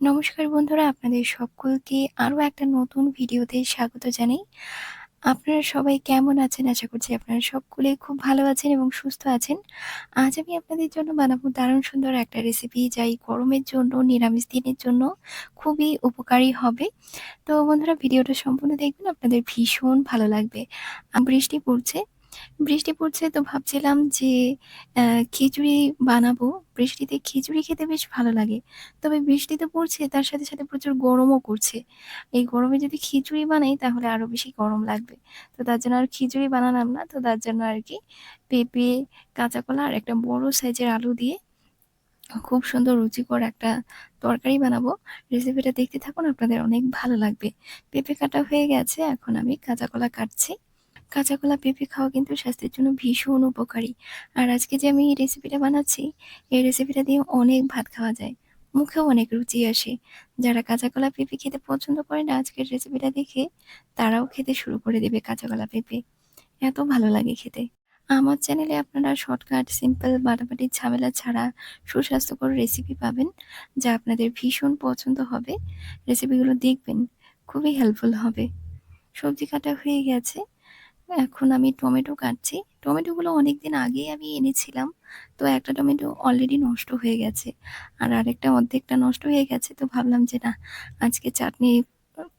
নমস্কার বন্ধুরা, আপনাদের সকলকে আরও একটা নতুন ভিডিওতে স্বাগত জানাই। আপনারা সবাই কেমন আছেন? আশা করছি আপনারা সকলে খুব ভালো আছেন এবং সুস্থ আছেন। আজ আমি আপনাদের জন্য বানাবো দারুণ সুন্দর একটা রেসিপি যা এই গরমের জন্য, নিরামিষ দিনের জন্য খুবই উপকারী হবে। তো বন্ধুরা, ভিডিওটা সম্পূর্ণ দেখবেন, আপনাদের ভীষণ ভালো লাগবে। বৃষ্টি পড়ছে বৃষ্টি পড়ছে তো ভাবছিলাম যে খিচুড়ি বানাবো। বৃষ্টিতে খিচুড়ি খেতে বেশ ভালো লাগে। তবে বৃষ্টি তো পড়ছে তার সাথে, সাথে প্রচুর গরমও করছে। এই গরমে যদি খিচুড়ি বানাই তাহলে আরও বেশি গরম লাগবে। তো তার জন্য আর খিচুড়ি বানালাম না। তো তার জন্য আর কি পেঁপে, কাঁচা কলা আর একটা বড় সাইজের আলু দিয়ে খুব সুন্দর রুচিকর একটা তরকারি বানাবো। রেসিপিটা দেখতে থাকুন আপনাদের অনেক ভালো লাগবে। পেঁপে কাটা হয়ে গেছে এখন আমি কাঁচা কলা কাটছি। কাঁচা কলা পেঁপে খাওয়া কিন্তু স্বাস্থ্যের জন্য ভীষণ উপকারী। আর আজকে যে আমি এই রেসিপিটা বানাচ্ছি, এই রেসিপিটা দিয়ে অনেক ভাত খাওয়া যায়। মুখেও অনেক রুচি আসে। যারা কাঁচা কলা পেঁপে খেতে পছন্দ করে না আজকের রেসিপিটা দেখে তারাও খেতে শুরু করে দেবে কাঁচা কলা পেঁপে। এত ভালো লাগে খেতে। আমার চ্যানেলে আপনারা শর্টকাট, সিম্পল, বাটাবাটি ঝামেলা ছাড়া সুস্বাস্থ্যকর রেসিপি পাবেন, যা আপনাদের ভীষণ পছন্দ হবে। রেসিপিগুলো দেখবেন, খুবই হেল্পফুল হবে। সবজি কাটা হয়ে গেছে। এখন আমি টমেটো কাটছি। টমেটোগুলো অনেক দিন আগেই আমি এনেছিলাম। তো একটা টমেটো অলরেডি নষ্ট হয়ে গেছে। আর আরেকটা অর্ধেকটা নষ্ট হয়ে গেছে। তো ভাবলাম যে না আজকে চাটনি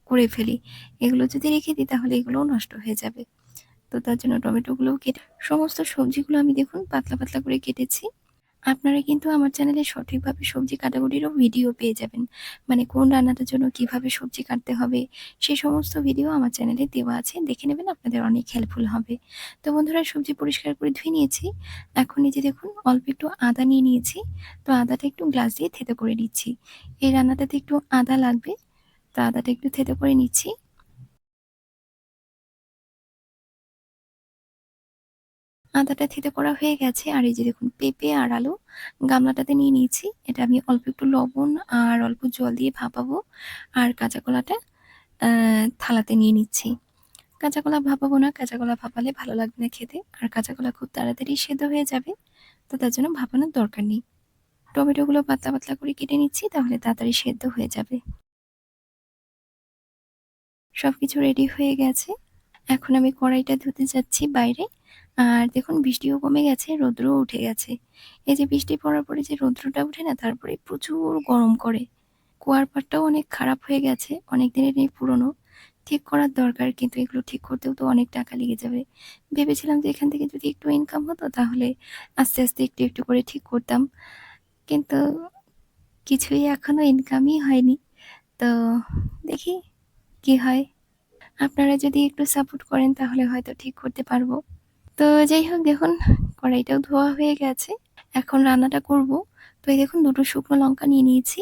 করে ফেলি। এগুলো যদি রেখে দিই তাহলে এগুলোও নষ্ট হয়ে যাবে। তো তার জন্য টমেটোগুলোও কেটে সমস্ত সবজিগুলো আমি দেখুন পাতলা, পাতলা করে কেটেছি। আপনারা কিন্তু আমার চ্যানেলে সঠিকভাবে সবজি কাটাকুটিরও ভিডিও পেয়ে যাবেন। মানে কোন রান্নাটার জন্য কীভাবে সবজি কাটতে হবে, সে সমস্ত ভিডিও আমার চ্যানেলে দেওয়া আছে। দেখে নেবেন আপনাদের অনেক হেল্পফুল হবে। তো বন্ধুরা সবজি পরিষ্কার করে ধুয়ে নিয়েছি। এখন যে দেখুন অল্প একটু আদা নিয়ে নিয়েছি। তো আদাটা একটু গ্লাস দিয়ে থেঁতো করে নিচ্ছি। এই রান্নাটাতে একটু আদা লাগবে। তো আদাটা একটু থেঁতো করে নিচ্ছি। আদাটা থেঁতো করা হয়ে গেছে আর এই যে দেখুন পেঁপে আর আলু গামলাটাতে নিয়ে নিয়েছি। এটা আমি অল্প একটু লবণ আর অল্প জল দিয়ে ভাপাবো। আর কাঁচা কলাটা থালাতে নিয়ে নিচ্ছি। কাঁচা কলা ভাপাবো না, কাঁচা কলা ভাপালে ভালো লাগবে না খেতে। আর কাঁচা কলা খুব তাড়াতাড়ি সেদ্ধ হয়ে যাবে। তো তার জন্য ভাপানোর দরকার নেই। টমেটোগুলো পাতলা, পাতলা করে কেটে নিচ্ছি তাহলে তাড়াতাড়ি সেদ্ধ হয়ে যাবে। সব কিছু রেডি হয়ে গেছে। এখন আমি কড়াইটা ধুতে যাচ্ছি বাইরে। আর দেখুন বৃষ্টিও কমে গেছে, রৌদ্রও উঠে গেছে। এই যে বৃষ্টি পড়ার পরে যে রৌদ্রটা উঠে না তারপরে প্রচুর গরম করে। কুয়ার পাড়টাও অনেক খারাপ হয়ে গেছে, অনেক দিনেরই পুরনো। ঠিক করার দরকার কিন্তু এগুলো ঠিক করতেও তো অনেক টাকা লেগে যাবে। ভেবেছিলাম যে এখান থেকে যদি একটু ইনকাম হতো তাহলে আস্তে, আস্তে একটু, একটু করে ঠিক করতাম। কিন্তু কিছুই এখনও ইনকামই হয়নি। তো দেখি কি হয়। আপনারা যদি একটু সাপোর্ট করেন তাহলে হয়তো ঠিক করতে পারব। তো যাই হোক দেখুন কড়াইটাও ধোয়া হয়ে গেছে। এখন রান্নাটা করব। তো এই দেখুন দুটো শুকনো লঙ্কা নিয়ে নিয়েছি।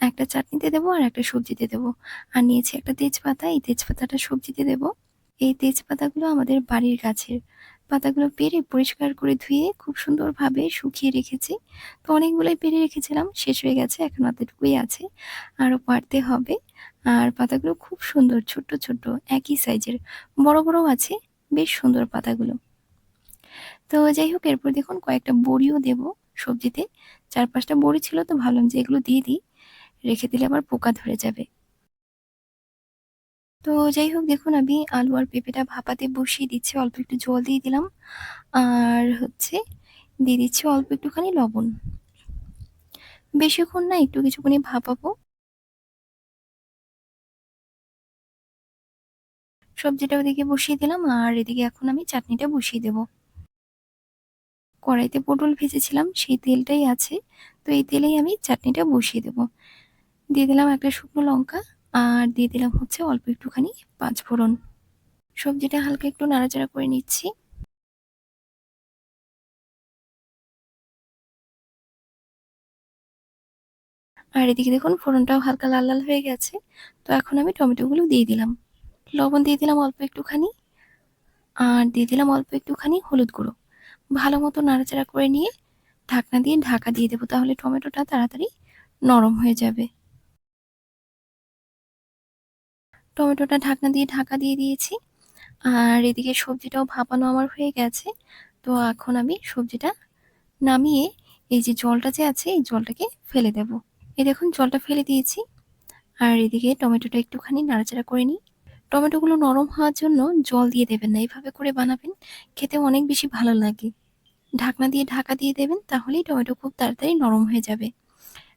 একটা চাটনিতে দেবো আর একটা সবজিতে দেবো। আর নিয়েছি একটা তেজপাতা, এই তেজপাতাটা সবজিতে দেবো। এই তেজপাতাগুলো আমাদের বাড়ির গাছের। পাতাগুলো পেড়ে পরিষ্কার করে ধুয়ে খুব সুন্দরভাবে শুকিয়ে রেখেছি। তো অনেকগুলোই পেড়ে রেখেছিলাম, শেষ হয়ে গেছে এখন অতটুকুই আছে। আরও পাড়তে হবে। আর পাতাগুলো খুব সুন্দর ছোট্ট, ছোট্ট একই সাইজের। বড়, বড়ও আছে। বেশ সুন্দর পাতাগুলো। তো যাই হোক, এরপর দেখুন কয়েকটা বড়িও দেবো সবজিতে। চার পাঁচটা বড়ি ছিল তো ভাবলাম যে এগুলো দিয়ে দিই। রেখে দিলে আবার পোকা ধরে যাবে। তো যাই হোক, দেখুন আমি আলু আর পেঁপেটা ভাপাতে বসিয়ে দিচ্ছি। অল্প একটু জল দিয়ে দিলাম। আর হচ্ছে দিয়ে দিচ্ছি অল্প একটুখানি লবণ। বেশিক্ষণ না, একটু কিছুক্ষণই ভাপাবো। সবজিটা ওদিকে বসিয়ে দিলাম, আর এদিকে এখন আমি চাটনিটা বসিয়ে দেবো। কড়াইতে পটল ভেজেছিলাম সেই তেলটাই আছে। তো এই তেলেই আমি চাটনিটা বসিয়ে দেবো। দিয়ে দিলাম একটা শুকনো লঙ্কা আর দিয়ে দিলাম হচ্ছে অল্প একটুখানি পাঁচফোড়ন। সবজিটা হালকা একটু নাড়াচাড়া করে নিচ্ছি। আর এদিকে দেখুন ফোড়নটাও হালকা লাল, লাল হয়ে গেছে। তো এখন আমি টমেটোগুলো দিয়ে দিলাম। লবণ দিয়ে দিলাম অল্প একটুখানি। আর দিয়ে দিলাম অল্প একটুখানি হলুদ গুঁড়ো। ভালো মতো নাড়াচাড়া করে নিয়ে ঢাকনা দিয়ে ঢাকা দিয়ে দেবো তাহলে টমেটোটা তাড়াতাড়ি নরম হয়ে যাবে। টমেটোটা ঢাকনা দিয়ে ঢাকা দিয়ে দিয়েছি। আর এদিকে সবজিটাও ভাপানো আমার হয়ে গেছে। তো এখন আমি সবজিটা নামিয়ে এই যে জলটা যে আছে, এই জলটাকে ফেলে দেব। এই দেখুন, জলটা ফেলে দিয়েছি। আর এদিকে টমেটোটা একটুখানি নাড়াচাড়া করে নিই টমেটোগুলো নরম হওয়ার জন্য জল দিয়ে দেবেন না এইভাবে করে বানাবেন। খেতে অনেক বেশি ভালো লাগে। ঢাকনা দিয়ে ঢাকা দিয়ে দেবেন, তাহলেই টমেটো খুব তাড়াতাড়ি নরম হয়ে যাবে।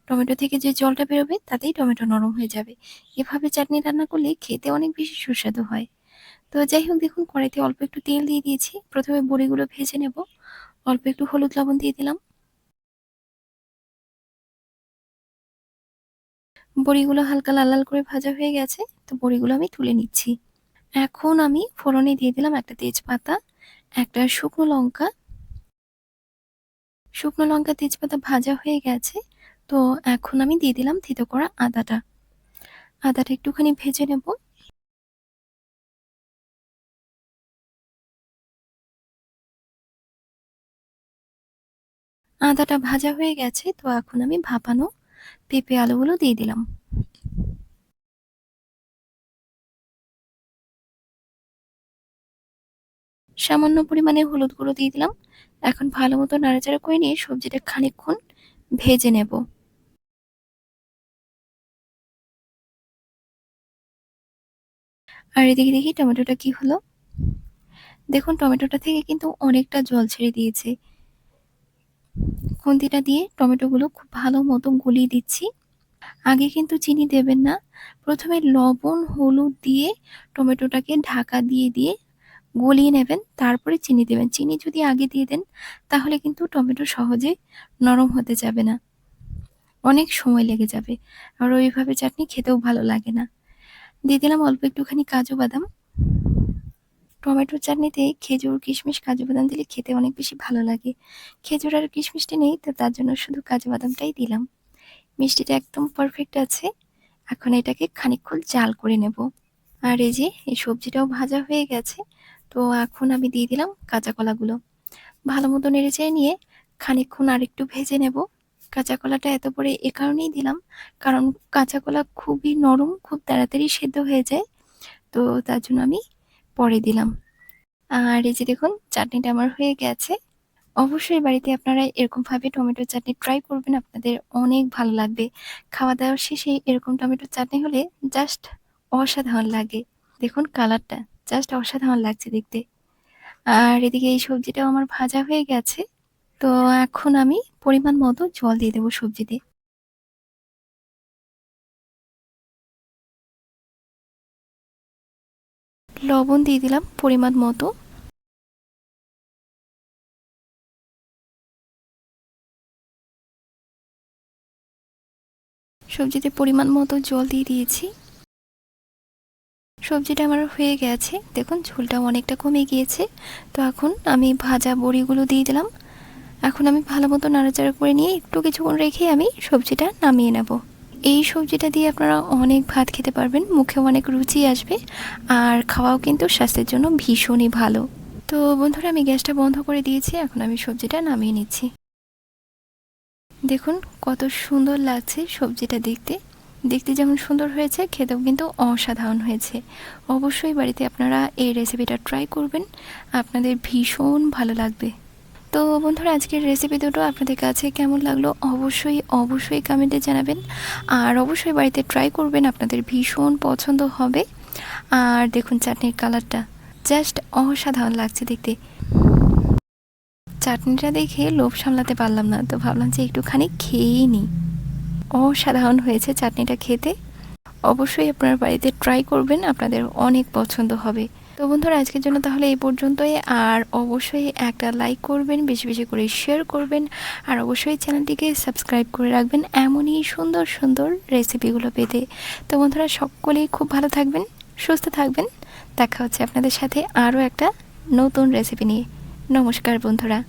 টমেটো থেকে যে জলটা বেরোবে, তাতেই টমেটো নরম হয়ে যাবে। এভাবে চাটনি রান্না করলে খেতে অনেক বেশি সুস্বাদু হয়। তো যাই হোক, দেখুন কড়াইতে অল্প একটু তেল দিয়ে দিয়েছি। প্রথমে বড়িগুলো ভেজে নেব। অল্প একটু হলুদ লবণ দিয়ে দিলাম। বড়িগুলো হালকা লাল লাল করে ভাজা হয়ে গেছে, তো বড়িগুলো আমি তুলে নিচ্ছি। এখন আমি ফোড়নে দিয়ে দিলাম একটা তেজপাতা, একটা শুকনো লঙ্কা। শুকনো লঙ্কা, তেজপাতা ভাজা হয়ে গেছে, তো এখন আমি দিয়ে দিলাম থেতো করা আদাটা। আদাটা একটুখানি ভেজে নেব। আদাটা ভাজা হয়ে গেছে, তো এখন আমি ভাপানো পেঁপে আলুগুলো দিয়ে দিলাম। সামান্য পরিমাণে হলুদ গুঁড়ো দিয়ে দিলাম। এখন ভালো মতো নাড়াচাড়া করে নিয়ে সবজিটা খানিকক্ষণ ভেজে নেব। আর এদিকে দেখি টমেটোটা কি হলো। দেখুন, টমেটোটা থেকে কিন্তু অনেকটা জল ছেড়ে দিয়েছে। খুন্তিটা দিয়ে টমেটোগুলো খুব ভালো মতো গলিয়ে দিচ্ছি। আগে কিন্তু চিনি দেবেন না। প্রথমে লবণ, হলুদ দিয়ে টমেটোটাকে ঢাকা দিয়ে দিয়ে গলিয়ে নেবেন, তারপরে চিনি দেবেন। চিনি যদি আগে দিয়ে দেন, তাহলে কিন্তু টমেটো সহজে নরম হতে যাবে না। অনেক সময় লেগে যাবে। আর ওইভাবে চাটনি খেতেও ভালো লাগে না। দিয়ে দিলাম অল্প একটুখানি কাজু বাদাম। টমেটোর চাটনিতে খেজুর, কিশমিশ, কাজু বাদাম দিলে খেতে অনেক বেশি ভালো লাগে। খেজুর আর কিশমিশটি নেই, তো তার জন্য শুধু কাজু বাদামটাই দিলাম। মিষ্টিটা একদম পারফেক্ট আছে। এখন এটাকে খানিকক্ষণ জাল করে নেব। আর এই যে, এই সবজিটাও ভাজা হয়ে গেছে, তো এখন আমি দিয়ে দিলাম কাঁচা কলাগুলো। ভালো মতো নেড়ে চেয়ে নিয়ে খানিকক্ষণ আর একটু ভেজে নেব। কাঁচা কলাটা এত পরে এ কারণেই দিলাম, কারণ কাঁচা কলা খুবই নরম, খুব তাড়াতাড়ি সেদ্ধ হয়ে যায়। তো তার জন্য আমি পরে দিলাম। আর এই যে দেখুন, চাটনিটা আমার হয়ে গেছে। অবশ্যই বাড়িতে আপনারা এরকমভাবে টমেটো চাটনি ট্রাই করবেন, আপনাদের অনেক ভালো লাগবে। খাওয়া দাওয়ার শেষে এরকম টমেটো চাটনি হলে জাস্ট অসাধারণ লাগে। দেখুন কালারটা জাস্ট অসাধারণ লাগছে দেখতে। আর এদিকে এই সবজিটাও আমার ভাজা হয়ে গেছে। তো এখন আমি পরিমাণ মতো জল দিয়ে দেবো সবজিতে। লবণ দিয়ে দিলাম পরিমাণ মতো। সবজিতে পরিমাণ মতো জল দিয়ে দিয়েছি। সবজিটা আমার হয়ে গেছে। দেখুন, ঝোলটা অনেকটা কমে গিয়েছে। তো এখন আমি ভাজা বড়িগুলো দিয়ে দিলাম। এখন আমি ভালো মতো নাড়াচাড়া করে নিয়ে একটু কিছুক্ষণ রেখে আমি সবজিটা নামিয়ে নেব। এই সবজিটা দিয়ে আপনারা অনেক ভাত খেতে পারবেন, মুখেও অনেক রুচি আসবে আর খাওয়াও কিন্তু স্বাস্থ্যের জন্য ভীষণই ভালো। তো বন্ধুরা, আমি গ্যাসটা বন্ধ করে দিয়েছি, এখন আমি সবজিটা নামিয়ে নিচ্ছি। দেখুন কত সুন্দর লাগছে সবজিটা দেখতে। দেখতে যেমন সুন্দর হয়েছে, খেতেও কিন্তু অসাধারণ হয়েছে। অবশ্যই বাড়িতে আপনারা এই রেসিপিটা ট্রাই করবেন, আপনাদের ভীষণ ভালো লাগবে। তো বন্ধুরা, আজকের রেসিপি দুটো আপনাদের কাছে কেমন লাগল অবশ্যই অবশ্যই কমেন্টে জানাবেন। আর অবশ্যই বাড়িতে ট্রাই করবেন, আপনাদের ভীষণ পছন্দ হবে। আর দেখুন চাটনির কালারটা জাস্ট অসাধারণ লাগছে দেখতে। চাটনিটা দেখে লোভ সামলাতে পারলাম না, তো ভাবলাম যে একটুখানি খেয়েই নিই। অসাধারণ হয়েছে চাটনিটা খেতে। অবশ্যই আপনার বাড়িতে ট্রাই করবেন, আপনাদের অনেক পছন্দ হবে। তো বন্ধুরা, আজকের জন্য তাহলে এই পর্যন্তই। আর অবশ্যই একটা লাইক করবেন, বেশি বেশি করে শেয়ার করবেন। আর অবশ্যই চ্যানেলটিকে সাবস্ক্রাইব করে রাখবেন এমনই সুন্দর সুন্দর রেসিপিগুলো পেতে। তো বন্ধুরা, সকলেই খুব ভালো থাকবেন, সুস্থ থাকবেন। দেখা হচ্ছে আপনাদের সাথে আরও একটা নতুন রেসিপি নিয়ে। নমস্কার বন্ধুরা।